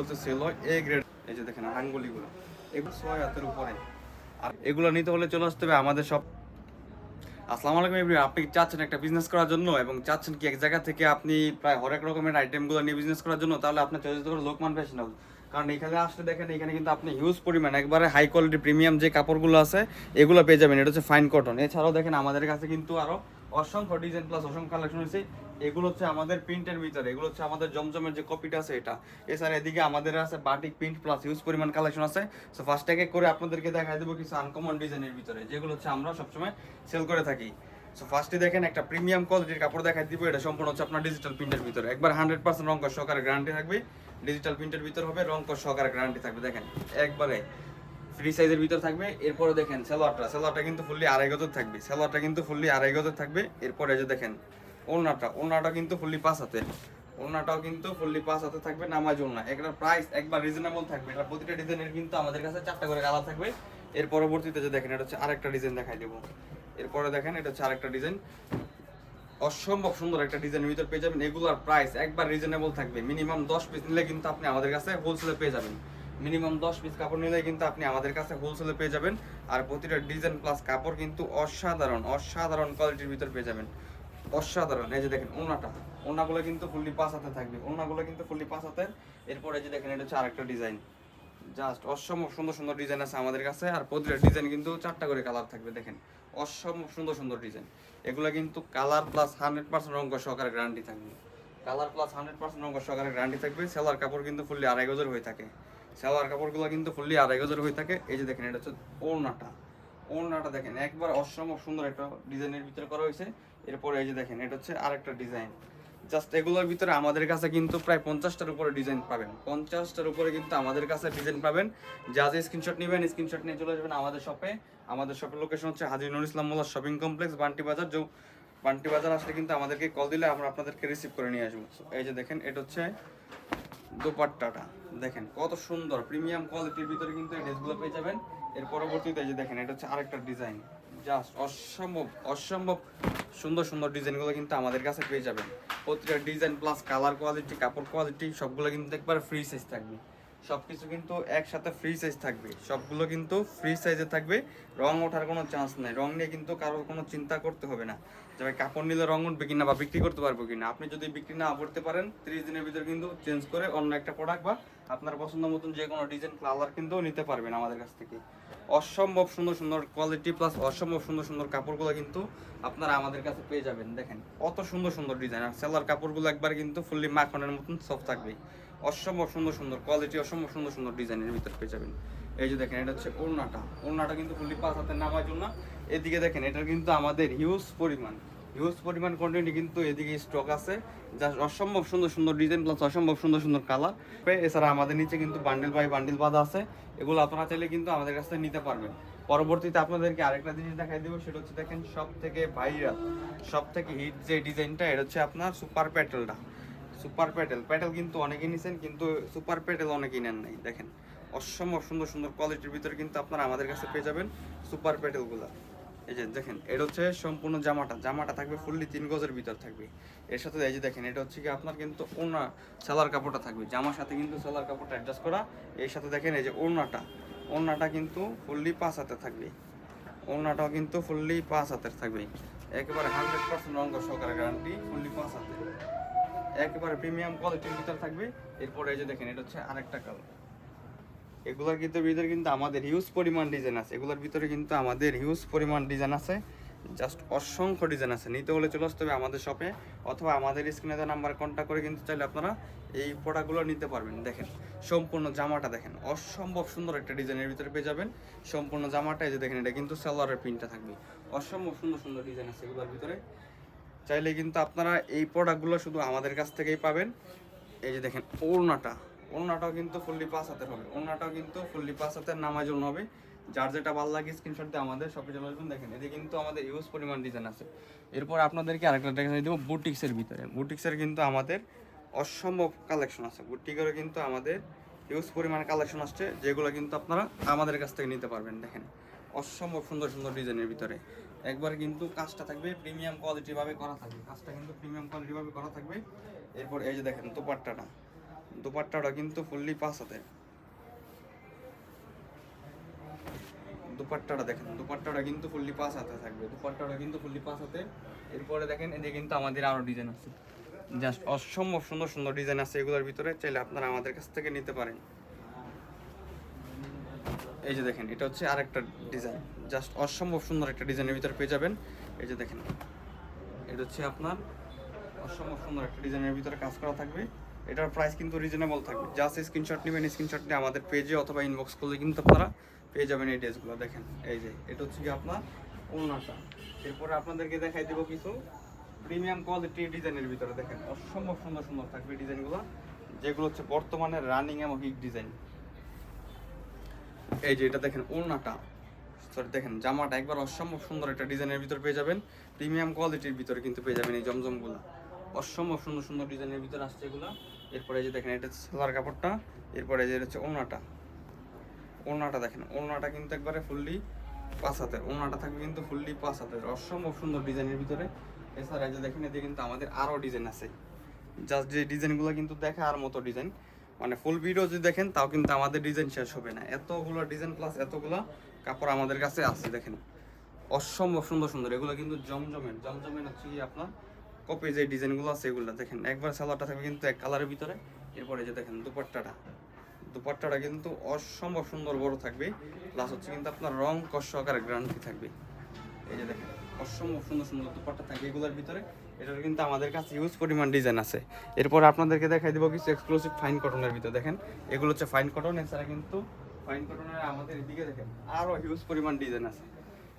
হচ্ছে নিতে হলে চলে আসতে হবে আমাদের সব আসসালামু আলাইকুম এভরিওয়ান আপনি চাচ্ছেন একটা বিজনেস করার জন্য এবং চাচ্ছেন কি এক জায়গা থেকে আপনি প্রায় হরেক রকমের আইটেমগুলো নিয়ে বিজনেস করার জন্য? তাহলে আপনার চয়েস করে লোকমান ফ্যাশন কারণ এখানে আসলে দেখেন, এখানে কিন্তু আপনি হিউজ পরিমাণ, একবারে হাই কোয়ালিটি প্রিমিয়াম যে কাপড়গুলো আছে, এগুলো পেয়ে যাবেন। এটা হচ্ছে ফাইন কটন এছাড়াও দেখেন, আমাদের কাছে কিন্তু আরও অসংখ্য ডিজাইন প্লাস অসংখ্য কালেকশন হয়েছে। এগুলো হচ্ছে আমাদের প্রিন্টের ভিতরে, এগুলো হচ্ছে আমাদের জমজমের যে কপিটা আছে এটা। এছাড়া এদিকে আমাদের আছে বাটিক প্রিন্ট প্লাস হিউজ পরিমাণ কালেকশন আছে। সো ফার্স্ট থেকে করে আপনাদেরকে দেখাই দেবো কিছু আনকমন ডিজাইনের ভিতরে, যেগুলো হচ্ছে আমরা সবসময় সেল করে থাকি। সো ফার্স্টে দেখেন একটা প্রিমিয়াম কোয়ালিটির কাপড় দেখাই দিব, এটা সম্পূর্ণ হচ্ছে আপনার ডিজিটাল প্রিন্টের ভিতরে। একবার হান্ড্রেড পার্সেন্ট রঙ সহকারে গ্যারান্টি থাকবে। ডিজিটাল প্রিন্টের ভিতর হবে রঙ সহকারে গ্যারান্টি থাকবে, দেখেন। একবারে ফ্রি সাইজের ভিতর থাকবে, এরপরে দেখেন সেলোয়ারটা। সেলোয়ারটা কিন্তু ফুললি আড়াই গজের থাকবে। সেলোয়ারটা কিন্তু ফুললি আড়াই গজের থাকবে। এরপরে যে দেখেন, ওড়নাটা। ওড়নাটা কিন্তু ফুললি পাঁচ হাতে ওড়নাটাও কিন্তু ফুললি পাঁচ হাতে থাকবে, নামাজ ওড়না। এটার প্রাইস একবার রিজনেবল থাকবে। এটা প্রতিটা ডিজাইনের কিন্তু আমাদের কাছে চারটা করে কালার থাকবে। এর পরবর্তীতে যে দেখেন, এটা হচ্ছে আরেকটা ডিজাইন দেখাই দেবো। এরপরে দেখেন, এটা হচ্ছে আরেকটা ডিজাইন অসম্ভব সুন্দর একটা ডিজাইনের ভিতর পেয়ে যাবেন। এগুলোর প্রাইস একবার রিজনেবল থাকবে। মিনিমাম দশ পিস নিলে কিন্তু আপনি আমাদের কাছে হোলসেলে পেয়ে যাবেন। মিনিমাম দশ পিস কাপড় নিলে কিন্তু আপনি আমাদের কাছে হোলসেলে পেয়ে যাবেন। আর প্রতিটা ডিজাইন প্লাস কাপড় কিন্তু অসাধারণ অসাধারণ কোয়ালিটির ভিতর পেয়ে যাবেন। অসাধারণ। এই যে দেখেন ওনাটা। ওনাগুলো কিন্তু ফুললি পাঁচ হাতে থাকবে। ওনাগুলো কিন্তু ফুললি পাঁচ হাতের। এরপরে যে দেখেন, এটা হচ্ছে আরেকটা ডিজাইন জাস্ট অসম্ভব সুন্দর সুন্দর ডিজাইন আছে আমাদের কাছে। আর প্রতিটা ডিজাইন কিন্তু চারটা করে কালার থাকবে, দেখেন। অসম্ভব সুন্দর সুন্দর ডিজাইন এগুলো কিন্তু কালার প্লাস হান্ড্রেড পার্সেন্ট রঙ সহকারে গ্যারান্টি থাকবে। কালার প্লাস হান্ড্রেড পার্সেন্ট রঙ সহকারে গ্যারান্টি থাকবে। সেলার কাপড় কিন্তু ফুললি আড়াই গজের হয়ে থাকে। সেলার কাপড়গুলো কিন্তু ফুললি আড়াই গজের হয়ে থাকে। এই যে দেখেন, এটা হচ্ছে ওড়নাটা। ওড়নাটা দেখেন, একবার অসম্ভব সুন্দর একটা ডিজাইনের ভিতরে করা হয়েছে। এরপরে এই যে দেখেন, এটা হচ্ছে আরেকটা ডিজাইন। জাস্ট এগুলোর ভিতরে আমাদের কাছে কিন্তু প্রায় পঞ্চাশটার উপরে ডিজাইন পাবেন। পঞ্চাশটার উপরে কিন্তু আমাদের কাছে ডিজাইন পাবেন। যা যে স্ক্রিনশট নেবেন স্ক্রিনশট নিয়ে চলে যাবেন আমাদের শপে আমাদের শপের লোকেশন হচ্ছে হাজি নুর ইসলাম মোল্লা শপিং কমপ্লেক্স বান্টি বাজার। যে বান্টি বাজার আসলে কিন্তু আমাদেরকে কল দিলে আমরা আপনাদেরকে রিসিভ করে নিয়ে আসব। এই যে দেখেন, এটা হচ্ছে দোপাট্টাটা। দেখেন কত সুন্দর প্রিমিয়াম কোয়ালিটির ভিতরে কিন্তু এই ড্রেসগুলো পেয়ে যাবেন। এর পরবর্তীতে যে দেখেন, এটা হচ্ছে আরেকটা ডিজাইন জাস্ট অসম্ভব অসম্ভব সুন্দর সুন্দর ডিজাইনগুলো কিন্তু আমাদের কাছে পেয়ে যাবেন। প্রতিটা ডিজাইন প্লাস কালার কোয়ালিটি কাপড় কোয়ালিটি সবগুলো কিন্তু একবার ফ্রি সাইজ থাকবে। সব কিছু কিন্তু একসাথে ফ্রি সাইজ থাকবে। সবগুলো কিন্তু ফ্রি সাইজে থাকবে। রং ওঠার কোনো চান্স নেই। রং নিয়ে কিন্তু কারোর কোনো চিন্তা করতে হবে না। যে ভাই কাপড় নিলে রং উঠবে কিনা বা বিক্রি করতে পারব কিনা, আপনি যদি বিক্রি না করতে পারেন, তিরিশ দিনের ভিতরে কিন্তু চেঞ্জ করে অন্য একটা প্রোডাক্ট বা আপনার পছন্দ মতন যে কোনো ডিজাইন কালার কিন্তু নিতে পারবেন আমাদের কাছ থেকে। অসম্ভব সুন্দর সুন্দর কোয়ালিটি প্লাস অসম্ভব সুন্দর সুন্দর কাপড়গুলো কিন্তু আপনারা আমাদের কাছে পেয়ে যাবেন। দেখেন, কত সুন্দর সুন্দর ডিজাইন আর সেলার কাপড়গুলো একবার কিন্তু ফুললি মাখনের মতন সফট থাকবে অসম্ভব সুন্দর সুন্দর কোয়ালিটি অসম্ভব সুন্দর সুন্দর ডিজাইনের ভিতর পেয়ে যাবেন। এই যে দেখেন, এটা হচ্ছে ওড়নাটা। ওড়নাটা কিন্তু ফুললি পাঁচ হাতের নামার জন্য এদিকে দেখেন, এটা কিন্তু আমাদের হিউজ পরিমাণ। হিউজ পরিমাণ কোয়ান্টিটি কিন্তু এদিকে স্টক আছে। যা অসম্ভব সুন্দর সুন্দর ডিজাইন প্লাস অসম্ভব সুন্দর সুন্দর কালার এছাড়া আমাদের নিচে কিন্তু বান্ডেল বাই বান্ডেল বাঁধা আছে। এগুলো আপনারা চাইলে কিন্তু আমাদের কাছ থেকে নিতে পারবেন। পরবর্তীতে আপনাদেরকে আরেকটা জিনিস দেখাই দেবো, সেটা হচ্ছে দেখেন সব থেকে ভাইরাল সব থেকে হিট যে ডিজাইনটা এটা হচ্ছে আপনার সুপার প্যাটেলটা সুপার প্যাটেল প্যাটেল কিন্তু অনেকেই নিছেন, কিন্তু সুপার প্যাটেল অনেকেই নেন নাই, দেখেন। অসম্ভব সুন্দর সুন্দর কোয়ালিটির ভিতরে কিন্তু আপনারা আমাদের কাছে পেয়ে যাবেন সুপার প্যাটেলগুলো এই যে দেখেন, এটা হচ্ছে সম্পূর্ণ জামাটা। জামাটা থাকবে ফুললি তিন গজের ভিতর থাকবে। এর সাথে এই যে দেখেন, এটা হচ্ছে কি আপনার কিন্তু ওনা সেলার কাপড়টা থাকবে। জামার সাথে কিন্তু সেলার কাপড়টা অ্যাডজাস্ট করা। এর সাথে দেখেন এই যে ওড়নাটা। ওড়নাটা কিন্তু ফুললি পাঁচ হাতে থাকবে। ওড়নাটাও কিন্তু ফুললি পাঁচ হাতের থাকবে। একেবারে হান্ড্রেড পার্সেন্ট রঙ সহকারে গ্যারান্টি ফুললি পাঁচ হাতে একেবারে প্রিমিয়াম কোয়ালিটির ভিতর থাকবে। এরপরে এই যে দেখেন, এটা হচ্ছে আরেকটা কালার এগুলোর কিন্তু ভিতরে কিন্তু আমাদের হিউজ পরিমাণ ডিজাইন আছে। এগুলোর ভিতরে কিন্তু আমাদের হিউজ পরিমাণ ডিজাইন আছে। জাস্ট অসংখ্য ডিজাইন আছে। নিতে হলে চলে আসতে হবে আমাদের শপে অথবা আমাদের স্ক্রিনে দেওয়া নাম্বার কন্ট্যাক্ট করে কিন্তু চাইলে আপনারা এই প্রোডাক্টগুলো নিতে পারবেন। দেখেন, সম্পূর্ণ জামাটা দেখেন, অসম্ভব সুন্দর একটা ডিজাইনের ভিতরে পেয়ে যাবেন। সম্পূর্ণ জামাটা এই যে দেখেন, এটা কিন্তু সালোয়ারের প্রিন্টটা থাকবে। অসম্ভব সুন্দর সুন্দর ডিজাইন আছে এগুলোর ভিতরে। চাইলে কিন্তু আপনারা এই প্রোডাক্টগুলো শুধু আমাদের কাছ থেকেই পাবেন। এই যে দেখেন, ওড়নাটা ওড়নাটাও কিন্তু ফুললি পাঁচ হাতের হবে। ওড়নাটাও কিন্তু ফুললি পাঁচ হাতের নামার জন্য হবে। যার যেটা ভালো লাগে স্ক্রিনশট দিয়ে আমাদের শপে চলে আসবেন দেখেন এতে কিন্তু আমাদের ইউজ পরিমাণ ডিজাইন আছে। এরপর আপনাদেরকে আরেকটা দেখাই দেবো বুটিক্সের ভিতরে। বুটিক্সের কিন্তু আমাদের অসম্ভব কালেকশন আছে। বুটিকেরও কিন্তু আমাদের ইউজ পরিমাণ কালেকশন আসছে, যেগুলো কিন্তু আপনারা আমাদের কাছ থেকে নিতে পারবেন। দেখেন, অসম্ভব সুন্দর সুন্দর ডিজাইনের ভিতরে। একবার কিন্তু কাজটা থাকবে প্রিমিয়াম কোয়ালিটিভাবে করা থাকবে। কাজটা কিন্তু প্রিমিয়াম কোয়ালিটিভাবে করা থাকবে। এরপর এই যে দেখেন, দোপাট্টাটা। দুপাট্টাটা কিন্তু ফুললি পাঁচ হাতে দুপাট্টাটা দেখেন দুপাট্টাটা কিন্তু ফুললি পাঁচ হাতে থাকবে। দুপাট্টাটা কিন্তু ফুললি পাঁচ হাতে। এরপরে দেখেন, এদিকে কিন্তু আমাদের আরও ডিজাইন আছে। জাস্ট অসম্ভব সুন্দর সুন্দর ডিজাইন আছে এগুলোর ভিতরে, চাইলে আপনারা আমাদের কাছ থেকে নিতে পারেন। এই যে দেখেন, এটা হচ্ছে আরেকটা ডিজাইন জাস্ট অসম্ভব সুন্দর একটা ডিজাইনের ভিতরে পেয়ে যাবেন। এই যে দেখেন, এটা হচ্ছে আপনার অসম্ভব সুন্দর একটা ডিজাইনের ভিতরে কাজ করা থাকবে। এটার প্রাইস কিন্তু রিজনেবল থাকবে। জাস্ট স্ক্রিনশট নেবেন স্ক্রিনশট নিয়ে আমাদের পেজে অথবা ইনবক্স করলে কিন্তু আপনারা পেয়ে যাবেন এই ড্রেসগুলো দেখেন, এই যে, এটা হচ্ছে কি আপনার ওনাটা এরপরে আপনাদেরকে দেখাই দেবো কিছু প্রিমিয়াম কোয়ালিটি ডিজাইনের ভিতরে। দেখেন, অসম্ভব সুন্দর সুন্দর থাকবে ডিজাইনগুলো যেগুলো হচ্ছে বর্তমানে রানিং এবং হিট ডিজাইন এই যে, এটা দেখেন, ওড়নাটা। সরি দেখেন, জামাটা একবার অসম্ভব সুন্দর একটা ডিজাইনের ভিতর পেয়ে যাবেন। প্রিমিয়াম কোয়ালিটির ভিতরে কিন্তু পেয়ে যাবেন এই জমজমগুলো অসম্ভব সুন্দর সুন্দর ডিজাইনের ভিতরে আসছে এগুলো। এরপরে যে দেখেন, এটা সালোয়ার কাপড়টা, এরপরে যে হচ্ছে ওনাটা ওড়নাটা দেখেন, ওড়নাটা কিন্তু একবারে ফুললি পাঁচ হাতের, ওড়নাটা থাকবে কিন্তু ফুললি পাঁচ হাতের, অসম্ভব সুন্দর ডিজাইনের ভিতরে। এছাড়া যে দেখেন, এদিকে কিন্তু আমাদের আরও ডিজাইন আছে। জাস্ট যে ডিজাইনগুলো কিন্তু দেখে আর মতো ডিজাইন। মানে ফুল ভিডিও যদি দেখেন, তাও কিন্তু আমাদের ডিজাইন শেষ হবে না। এতগুলো ডিজাইন প্লাস এতগুলো কাপড় আমাদের কাছে আছে, দেখেন। অসম্ভব সুন্দর সুন্দর, এগুলো কিন্তু জমজমের জমজমের হচ্ছে কি আপনার কপি যে ডিজাইনগুলো আছে এগুলো দেখেন, একবার সালোয়ারটা থাকবে কিন্তু এক কালারের ভিতরে। এরপরে যে দেখেন দুপাট্টাটা। দুপাট্টাটা কিন্তু অসম্ভব সুন্দর বড় থাকবে প্লাস হচ্ছে কিন্তু আপনার রং কষ সহকারে গ্যারান্টি থাকবে। এই যে দেখেন, অসম্ভব সুন্দর সুন্দর দুপাট্টা থাকবে এগুলোর ভিতরে। এটার কিন্তু আমাদের কাছে ইউজ পরিমাণ ডিজাইন আছে। এরপর আপনাদেরকে দেখাই দিব কিছু এক্সক্লুসিভ ফাইন কটনের ভিতরে, দেখেন। এগুলো হচ্ছে ফাইন কটন এছাড়া কিন্তু ফাইন কটনের আমাদের এদিকে দেখেন আরও হিউজ পরিমাণ ডিজাইন আছে।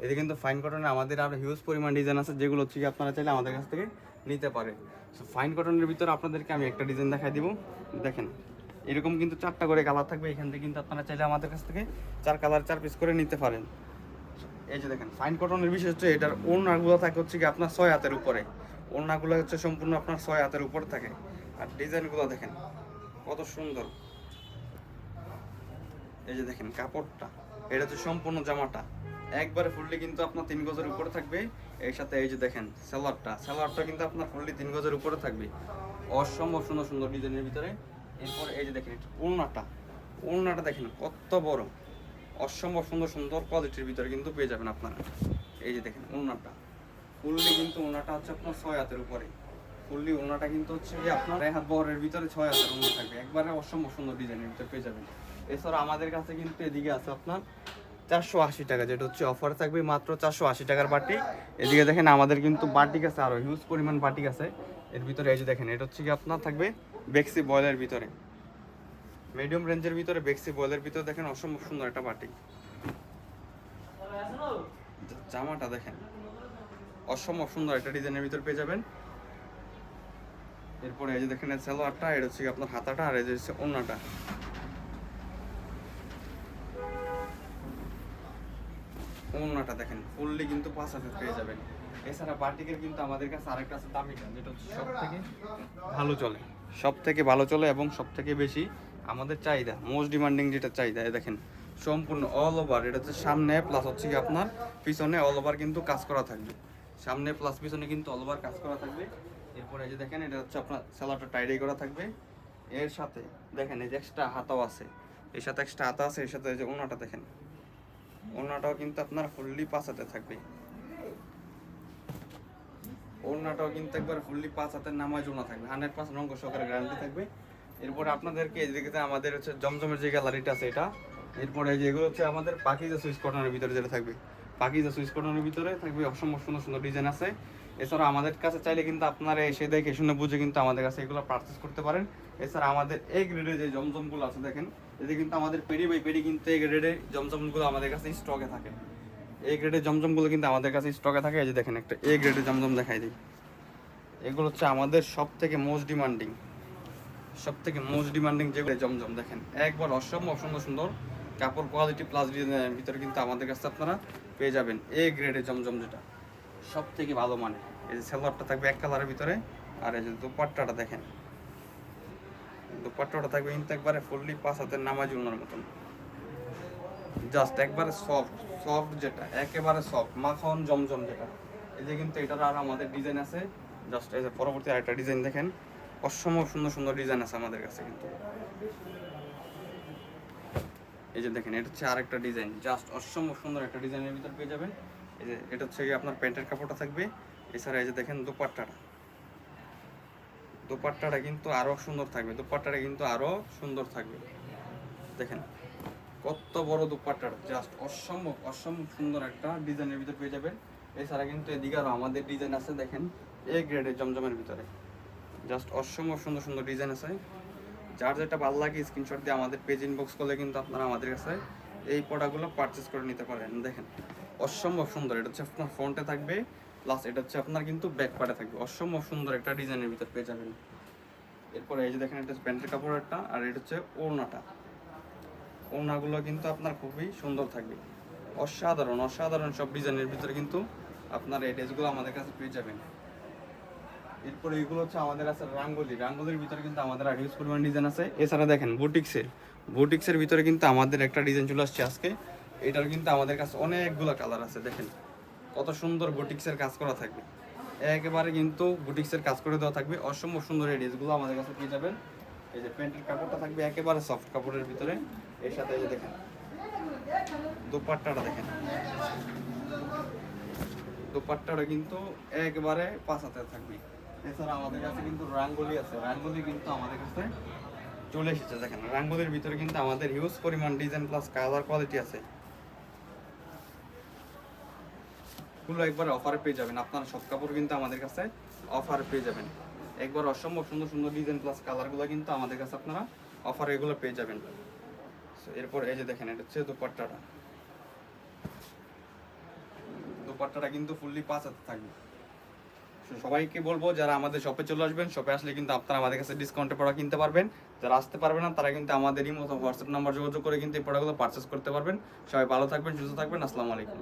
এদিকে কিন্তু ফাইন কটনের আমাদের আরও হিউজ পরিমাণ ডিজাইন আছে, যেগুলো হচ্ছে কি আপনারা চাইলে আমাদের কাছ থেকে নিতে পারে। সো ফাইন কটনের ভিতরে আপনাদেরকে আমি একটা ডিজাইন দেখাই দিব। দেখেন, এরকম কিন্তু চারটা করে কালার থাকবে। এখান থেকে কিন্তু আপনারা চাইলে আমাদের কাছ থেকে চার কালার চার পিস করে নিতে পারেন। এই যে দেখেন ফাইন কটনের বিশেষ হচ্ছে এটার ওড়নাগুলো থাকে হচ্ছে কি আপনার ছয় হাতের উপরে। ওড়নাগুলো হচ্ছে সম্পূর্ণ আপনার ছয় হাতের উপরে থাকে। আর ডিজাইনগুলো দেখেন, কত সুন্দর। এই যে দেখেন, কাপড়টা, এটা হচ্ছে সম্পূর্ণ জামাটা। একবারে ফুললি কিন্তু আপনার তিন গজের উপরে থাকবে। এর সাথে এই যে দেখেন সালোয়ারটা সালোয়ারটা কিন্তু আপনার ফুললি তিন গজের উপরে থাকবে। অসম্ভব সুন্দর সুন্দর ডিজাইনের ভিতরে। এরপর এই যে দেখেন ওড়নাটা। ওড়নাটা দেখেন, কত বড়। অসম্ভব সুন্দর সুন্দর কোয়ালিটির ভিতরে কিন্তু পেয়ে যাবেন আপনারা। এই যে দেখেন, ওড়নাটা। ফুললি কিন্তু ওড়নাটা হচ্ছে আপনার ছয় হাতের উপরে। ফুললি ওড়নাটা কিন্তু হচ্ছে কি আপনার এক হাত বহরের ভিতরে ছয় হাতের ওড়না থাকবে। একবারে অসম্ভব সুন্দর ডিজাইনের ভিতরে পেয়ে যাবেন। এছাড়া আমাদের কাছে কিন্তু এদিকে আছে আপনার চারশো আশি টাকা, যেটা হচ্ছে অফার থাকবে মাত্র চারশো আশি টাকার বাটি। এদিকে দেখেন, আমাদের কিন্তু বাটিক আছে আরও হিউজ পরিমাণ বাটিক আছে। এর ভিতরে এই যে দেখেন, এটা হচ্ছে কি আপনার থাকবে বেক্সি বয়েলের ভিতরে। মিডিয়াম রেঞ্জের ভিতরে বেক্সি বয়েলের ভিতরে দেখেন, অসম্ভব সুন্দর একটা বাটিক। জা- জামাটা দেখেন, অসম্ভব সুন্দর একটা ডিজাইনের ভিতর পেয়ে যাবেন। এরপরে এই যে দেখেন সালোয়ারটা, এটা হচ্ছে আপনার হাতাটা, আর এই যে হচ্ছে ওড়নাটা। ওড়নাটা দেখেন, ফুললি কিন্তু পাঁচ হাজার পেয়ে যাবেন। এছাড়া বাটিকের কিন্তু আমাদের কাছে আরেকটা আছে দামিটা যেটা হচ্ছে সব থেকে ভালো চলে। সব থেকে ভালো চলে এবং সব থেকে বেশি আমাদের চাহিদা মোস্ট ডিমান্ডিং যেটা চাহিদা দেখেন, সম্পূর্ণ অল ওভার এটা হচ্ছে সামনে প্লাস হচ্ছে কি আপনার, পিছনে অল ওভার কিন্তু কাজ করা থাকবে। সামনে প্লাস পিছনে কিন্তু অল ওভার কাজ করা থাকবে। এরপরে যে দেখেন, এটা হচ্ছে আপনার স্যালাডটা টাইডাই করা থাকবে। এর সাথে দেখেন, এই যে এক্সট্রা হাতাও আছে। এর সাথে এক্সট্রা হাতা আছে, এর সাথে যে ওনাটা দেখেন। ওড়নাটাও কিন্তু আপনার ফুললি পাঁচ হাতে থাকবে। ওড়নাটাও কিন্তু একবার ফুললি পাঁচ হাতের নামাজ ওড়না থাকবে। হান্ড্রেড পার্সেন্ট অঙ্ক সহকারে গ্যারান্টি থাকবে। এরপর আপনাদেরকে এদিকে আমাদের হচ্ছে জমজমের যে গ্যালারিটা আছে এটা, এরপরে যে এগুলো হচ্ছে আমাদের পাখিজা সুইচ কটনের ভিতরে যেটা থাকবে। পাকিজা সুইচ কটনের ভিতরে থাকবে অসম্ভব সুন্দর সুন্দর ডিজাইন আছে। এছাড়া আমাদের কাছে চাইলে কিন্তু আপনারা এসে দেখে শুনে বুঝে কিন্তু আমাদের কাছে এগুলো পারচেস করতে পারেন। এছাড়া আমাদের এই গ্রেডে যে জমজমগুলো আছে দেখেন, এতে কিন্তু আমাদের পেডি বাই পেডি কিন্তু এই গ্রেডের জমজমগুলো আমাদের কাছে স্টকে থাকে। এই গ্রেডের জমজমগুলো কিন্তু আমাদের কাছে স্টকে থাকে। এই যে দেখেন একটা এ গ্রেডের জমজম দেখাই দিই। এগুলো হচ্ছে আমাদের সব থেকে মোস্ট ডিমান্ডিং সব থেকে মোস্ট ডিমান্ডিং যেগুলো জমজম দেখেন। একবার অসম্ভব সুন্দর সুন্দর কাপড় কোয়ালিটি প্লাস ডিজাইনের ভিতরে কিন্তু আমাদের কাছে আপনারা পেয়ে যাবেন এ গ্রেডের জমজম যেটা। সব থেকে ভালো মানে এই যে সালোয়ারটা থাকবে এক কালারের ভিতরে, আর এই যে দুপাট্টাটা দেখেন। দুপাট্টাটা থাকবে কিন্তু একবারে ফুললি পাঁচ হাতের নামাজ উনার মতন। জাস্ট একবারে সফট সফট যেটা, একেবারে সফট মাখন জমজম যেটা। এই যে কিন্তু এটার আর আমাদের ডিজাইন আছে। জাস্ট এই যে পরবর্তী আরেকটা ডিজাইন দেখেন। অসম্ভব সুন্দর সুন্দর ডিজাইন আছে আমাদের কাছে কিন্তু। এই যে দেখেন, এটা হচ্ছে আরেকটা ডিজাইন জাস্ট অসম্ভব সুন্দর একটা ডিজাইনের ভিতর পেয়ে যাবেন। এই যে, এটা হচ্ছে আপনার প্যান্টের কাপড়টা থাকবে। এছাড়া এই যে দেখেন দোপাট্টাটা। দোপাট্টাটা কিন্তু আরও সুন্দর থাকবে। দোপাট্টাটা কিন্তু আরও সুন্দর থাকবে। দেখেন, কত বড় দোপাট্টাটা। জাস্ট অসম্ভব অসম্ভব সুন্দর একটা ডিজাইনের ভিতর পেয়ে যাবেন। এছাড়া কিন্তু এদিকে আরও আমাদের ডিজাইন আছে, দেখেন, এ গ্রেডের জমজমের ভিতরে। জাস্ট অসম্ভব সুন্দর সুন্দর ডিজাইন আছে। যার যেটা ভালো লাগে, স্ক্রিনশট দিয়ে আমাদের পেজ ইনবক্স করলে কিন্তু আপনারা আমাদের কাছে এই প্রোডাক্টগুলো পারচেস করে নিতে পারেন। দেখেন অসম্ভব সুন্দর, এটা হচ্ছে আপনার ফ্রন্টে থাকবে প্লাস এটা হচ্ছে আপনার কিন্তু ব্যাক পার্টে থাকবে। অসম্ভব সুন্দর একটা ডিজাইনের ভিতর পেয়ে যাবেন। এরপরে এই যে দেখেন, এটা প্যান্টের কাপড়েরটা, আর এটা হচ্ছে ওড়নাটা। ওড়নাগুলো কিন্তু আপনার খুবই সুন্দর থাকবে। অসাধারণ অসাধারণ সব ডিজাইনের ভিতরে কিন্তু আপনার এই ড্রেসগুলো আমাদের কাছে পেয়ে যাবেন। এরপরে এগুলো হচ্ছে আমাদের আছে রাঙ্গলি। রাঙ্গলির ভিতরে কিন্তু আমাদের আর হিউজ পরিমাণ ডিজাইন আছে। এছাড়া দেখেন বুটিক্সের বুটিক্সের ভিতরে কিন্তু আমাদের একটা ডিজাইন চলে আসছে আজকে। এটার কিন্তু আমাদের কাছে অনেকগুলো কালার আছে, দেখেন। কত সুন্দর বুটিক্সের কাজ করা থাকবে। একেবারে কিন্তু বুটিক্সের কাজ করে দেওয়া থাকবে। অসম্ভব সুন্দর এই ড্রেসগুলো আমাদের কাছে পেয়ে যাবেন। এই যে প্যান্টের কাপড়টা থাকবে একেবারে সফট কাপড়ের ভিতরে। এর সাথে এই যে দেখেন, দোপাট্টাটা দেখেন। দোপাট্টাটা কিন্তু একবারে পাঁচাতে থাকবে। এছাড়া আমাদের কাছে কিন্তু রাঙ্গলি আছে। রাঙ্গলি কিন্তু আমাদের কাছে চলে এসেছে, দেখেন। রাঙ্গলির ভিতরে কিন্তু আমাদের হিউজ পরিমাণ ডিজাইন প্লাস কালার কোয়ালিটি আছে। গুলো একবার অফারে পেয়ে যাবেন। আপনারা সব কাপড় কিন্তু আমাদের কাছে অফার পেয়ে যাবেন। একবার অসম্ভব সুন্দর সুন্দর ডিজাইন প্লাস কালারগুলো কিন্তু আমাদের কাছে আপনারা অফার এগুলো পেয়ে যাবেন। এরপর এই যে দেখেন, এটা হচ্ছে দুপাট্টাটা। দুপাট্টাটা কিন্তু ফুললি পাঁচ হাতে থাকবে। সবাইকে বলব, যারা আমাদের শপে চলে আসবেন শপে আসলে কিন্তু আপনারা আমাদের কাছে ডিসকাউন্টে প্রোডাক্ট কিনতে পারবেন। যারা আসতে পারবেন না, তারা কিন্তু আমাদেরই মতো হোয়াটসঅ্যাপ নাম্বার যোগাযোগ করে কিন্তু এই প্রোডাক্টগুলো পারচেস করতে পারবেন। সবাই ভালো থাকবেন, সুস্থ থাকবেন। আসসালামু আলাইকুম।